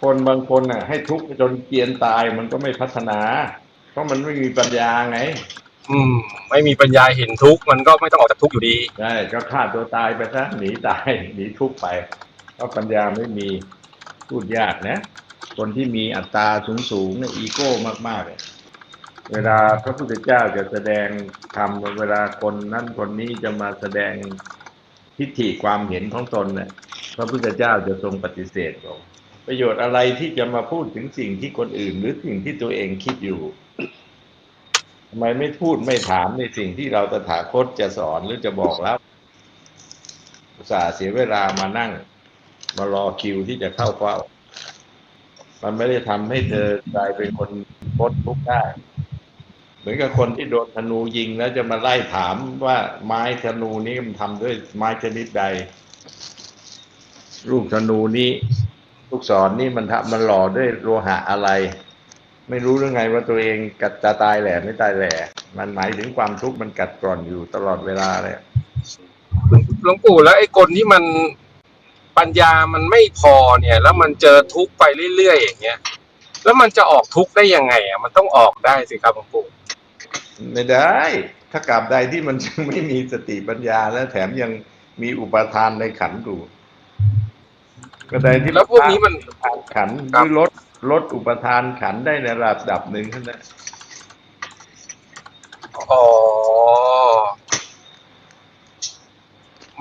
คนบางคนน่ะ ให้ทุกข์จนเกรียนตายมันก็ไม่พัฒนา เพราะมันไม่มีปัญญาไง อืม ไม่มีปัญญาเห็นทุกข์มันก็ไม่ต้องออกจากทุกข์อยู่ดีใช่ก็ฆ่าตัวตายไปซะหนีตายหนีทุกข์ไป เพราะปัญญาไม่มีพูดยากนะ คนที่มีอัตตราสูงสูงๆเนี่ยอีโก้มากๆเลยเวลาพระพุทธเจ้าจะแสดงธรรมเวลาคนนั้นคนนี้จะมาแสดงทิฏฐิความเห็นของตนเนี่ยพระพุทธเจ้าจะทรงปฏิเสธบอก ประโยชน์อะไรที่จะมาพูดถึงสิ่งที่คนอื่น หรือสิ่งที่ตัวเองคิดอยู่ทำไมไม่พูดไม่ถามในสิ่งที่เราตถาคตจะสอนหรือจะบอกแล้วอุตส่าห์เสียเวลามานั่ง มารอคิวที่จะเข้าเฝ้า มันไม่ได้ทำให้เธอกลายเป็นคนพ้นทุกข์ได้ เหมือนกับคนที่โดนธนูยิงแล้วจะมาไล่ถามว่าไม้ธนูนี้มันทำด้วยไม้ชนิดใด ลูกธนูนี้ ลูกศรนี่มันทำมันหล่อด้วยโลหะอะไร ไม่รู้เรื่องไงว่าตัวเองกัดจะตายแหล่ไม่ตายแหล่มันหมายถึงความทุกข์มันกัดกร่อนอยู่ตลอดเวลาเลยหลวงปู่แล้วไอ้คนที่มันปัญญามันไม่พอเนี่ย แล้วมันเจอทุกข์ไปเรื่อยๆอย่างเงี้ยแล้วมันจะออกทุกข์ได้ยังไงอะมันต้องออกได้สิครับหลวงปู่ไม่ได้ ถ้ากราบใดที่มันยังไม่มีสติปัญญาและแถมยังมีอุปทานในขันธ์อยู่ ก็ใดที่แล้วพวกนี้มันอุปทานขันธ์ครับคือลดลดอุปทานขันธ์ได้ในระดับหนึ่งเท่านั้นอ๋อ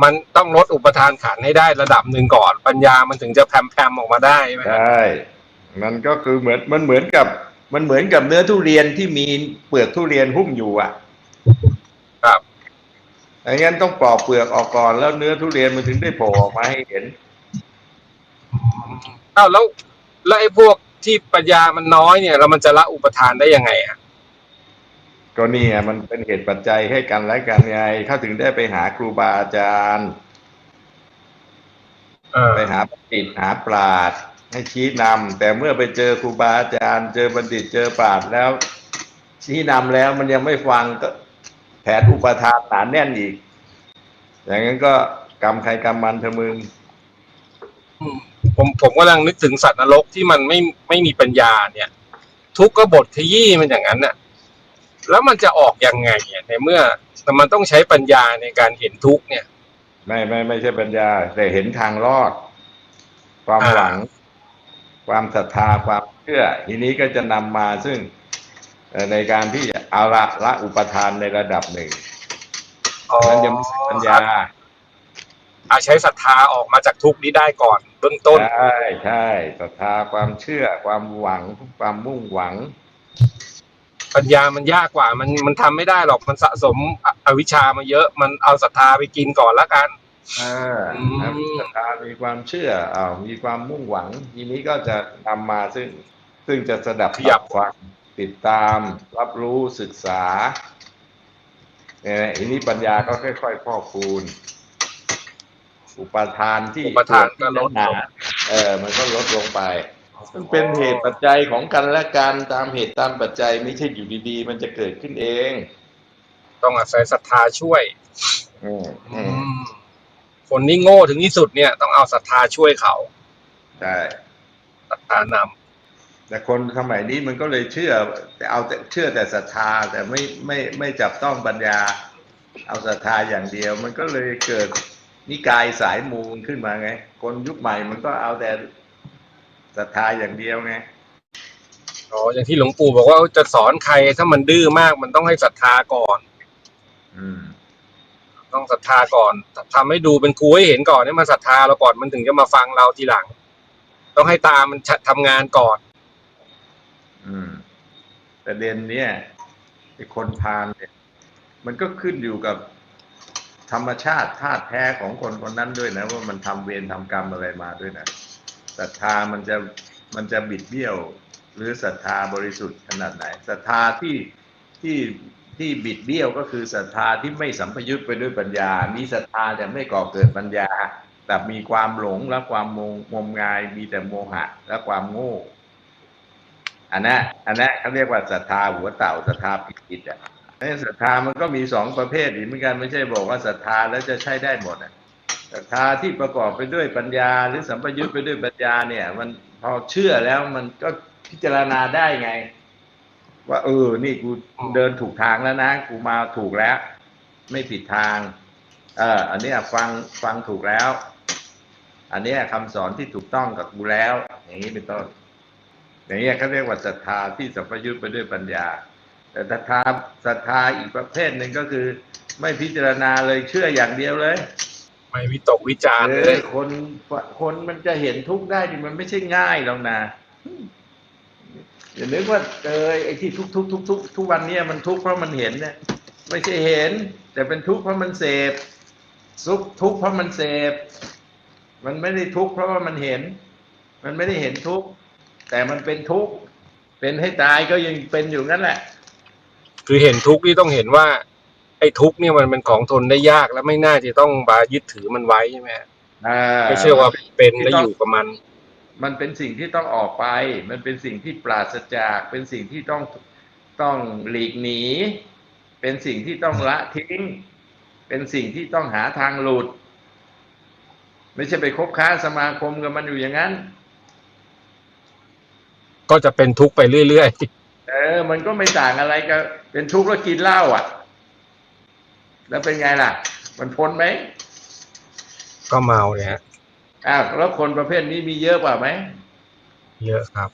มันต้องลดอุปทานขันธ์ให้ได้ระดับหนึ่งก่อน ปัญญามันถึงจะแพรมๆออกมาได้ไหมใช่มันก็คือเหมือนมันเหมือนกับ มันเหมือนกับเนื้อทุเรียนที่มีเปลือกทุเรียนหุ้มอยู่อะ ครับอย่างนั้นต้องปอกเปลือกออกก่อนแล้วเนื้อทุเรียนมันถึงได้โผล่ออกมาให้เห็น อ้าวแล้ว แล้วไอ้พวกที่ปัญญามันน้อยเนี่ยแล้วมันจะละอุปทานได้ยังไงอะก็นี่ไงมันเป็นเหตุปัจจัยให้กันและกันไงเขาถึงได้ไปหาครูบาอาจารย์เออไปหาบัณฑิตหาปราชญ์ให้ชี้นำแต่เมื่อไปเจอครูบาอาจารย์ เจอบัณฑิตเจอปราชญ์แล้ว ชี้นำแล้วมันยังไม่ฟังก็แผนอุปทานหนาแน่นอีก อย่างนั้นก็กรรมใครกรรมมันเถอะมึง ผมผมกำลังนึกถึงสัตว์นรกที่มันไม่ไม่มีปัญญาเนี่ย ทุกข์ก็บทขยี้มันอย่างนั้นน่ะ แล้วมันจะออกยังไงอะในเมื่อแต่มันต้องใช้ปัญญาในการเห็นทุกข์เนี่ย ไม่ไม่ไม่ใช่ปัญญา แต่เห็นทางรอด ความอ่าหวัง ความศรัทธาความเชื่อ ทีนี้ก็จะนำมาซึ่งเอ่อในการที่จะเอาละละอุปทานในระดับหนึ่งอ๋อนั้นยังไม่ใช่ปัญญาอาใช้ศรัทธาออกมาจากทุกข์นี้ได้ก่อน เบื้องต้น ใช่ใช่ศรัทธาความเชื่อความหวังความมุ่งหวัง ปัญญามันยากกว่า มันมันทำไม่ได้หรอกมันสะสมออวิชชามาเยอะ มันเอาศรัทธาไปกินก่อนละกัน อ่าอืมมีศรัทธามีความเชื่ออ่ามีความมุ่งหวัง ทีนี้ก็จะนำมาซึ่ง ซึ่งจะสดับขยับ ฟังติดตาม รับรู้ศึกษาเนี่ยทีนี้ปัญญาก็ค่อยๆพอกคูณ อุปทานที่อุปทานก็ลดหนาลงเออมันก็ลดลงไปมันเป็นเหตุปัจจัยของกันและกันตามเหตุตามปัจจัยไม่ใช่อยู่ดีๆ มันจะเกิดขึ้นเอง ต้องอาศัยศรัทธาช่วยอืมอืมคนที่โง่ถึงที่สุดเนี่ย ต้องเอาศรัทธาช่วยเขาใช่ศรัทธานำแต่คนสมัยนี้มันก็เลยเชื่อแต่เอาแต่เชื่อแต่ศรัทธาแต่ไม่ไม่ไม่จับต้องปัญญา เอาศรัทธาอย่างเดียว มันก็เลยเกิด นิกายสายมูลขึ้นมาไง คนยุคใหม่มันก็เอาแต่ศรัทธาอย่างเดียวไงอ๋ออย่างที่หลวงปู่บอกว่าจะสอนใครถ้ามันดื้อมากมันต้องให้ศรัทธาก่อน อืม ต้องศรัทธาก่อนทำให้ดูเป็นครูให้เห็นก่อนให้มันศรัทธาเราก่อนมันถึงจะมาฟังเราทีหลัง ต้องให้ตามันทำงานก่อน อืมประเด็นเนี้ยไอ้คนพาลเนี่ย มันก็ขึ้นอยู่กับ ธรรมชาติธาตุแท้ของคนคนนั้นด้วยนะ ว่ามันทำเวรทำกรรมอะไรมาด้วยนะศรัทธามันจะมันจะบิดเบี้ยว หรือศรัทธาบริสุทธิ์ขนาดไหนศรัทธาที่ที่ที่บิดเบี้ยวก็คือศรัทธาที่ไม่สัมพยุตไปด้วยปัญญา มีศรัทธาแต่ไม่ก่อเกิดปัญญา แต่มีความหลงและความงงมงาย มีแต่โมหะและความโง่อันนั้นอันนั้นเขาเรียกว่าศรัทธาหัวเต่าศรัทธาผิดผิดอะ ศรัทธามันก็มีสองประเภทอีกเหมือนกันไม่ใช่บอกว่าศรัทธาแล้วจะใช้ได้หมดอะศรัทธาที่ประกอบไปด้วยปัญญา หรือสัมปยุตไปด้วยปัญญาเนี่ย มันพอเชื่อแล้วมันก็พิจารณาได้ไง ว่าเออ นี่กูเดินถูกทางแล้วนะ กูมาถูกแล้ว ไม่ผิดทาง เอออันนี้ฟังฟังถูกแล้ว อันนี้ยคำสอนที่ถูกต้องกับกูแล้ว อย่างนี้เป็นต้น อย่างเงี้เขาเรียกว่าศรัทธาที่สัมปยุตไปด้วยปัญญา แต่ศรัทธาศรัทธาอีกประเภทหนึ่งก็คือ ไม่พิจารณาเลยเชื่ออย่างเดียวเลย ไม่วิตกวิจารณ์เอเลอยคนคนมันจะเห็นทุกข์ได้นี่มันไม่ใช่ง่ายหรอกนะอย่านึกว่าเออไอ้ที่ทุกทุกทุกทุกทุกวันเนี้ยมันทุกข์เพราะมันเห็นเนี่ยไม่ใช่เห็น แต่เป็นทุกข์เพราะมันเสพทุกข์ทุกข์เพราะมันเสพมันไม่ได้ทุกข์เพราะว่ามันเห็น มันไม่ได้เห็นทุกข์แต่มันเป็นทุกข์เป็นให้ตายก็ยังเป็นอยู่งั้นแหละ คือเห็นทุกข์ที่ต้องเห็นว่า ไอ้ทุกข์เนี่ยมันเป็นของทนได้ยากและไม่น่าจะต้องมายึดถือมันไว้ใช่ไหมฮะอ่าไม่ใช่ว่าเป็นแล้วอยู่กับมัน มันเป็นสิ่งที่ต้องออกไป มันเป็นสิ่งที่ปราศจาก เป็นสิ่งที่ต้องต้องหลีกหนี เป็นสิ่งที่ต้องละทิ้ง เป็นสิ่งที่ต้องหาทางหลุด ไม่ใช่ไปคบค้าสมาคมกับมันอยู่อย่างนั้น ก็จะเป็นทุกข์ไปเรื่อย เออ มันก็ไม่ต่างอะไรกับเป็นทุกข์แล้วกินเหล้าอะ แล้วเป็นไงล่ะ มันพ้นไหมๆก็เมาเนี่ยฮะอ้าวแล้วคนประเภทนี้มีเยอะกว่าไหม เยอะครับ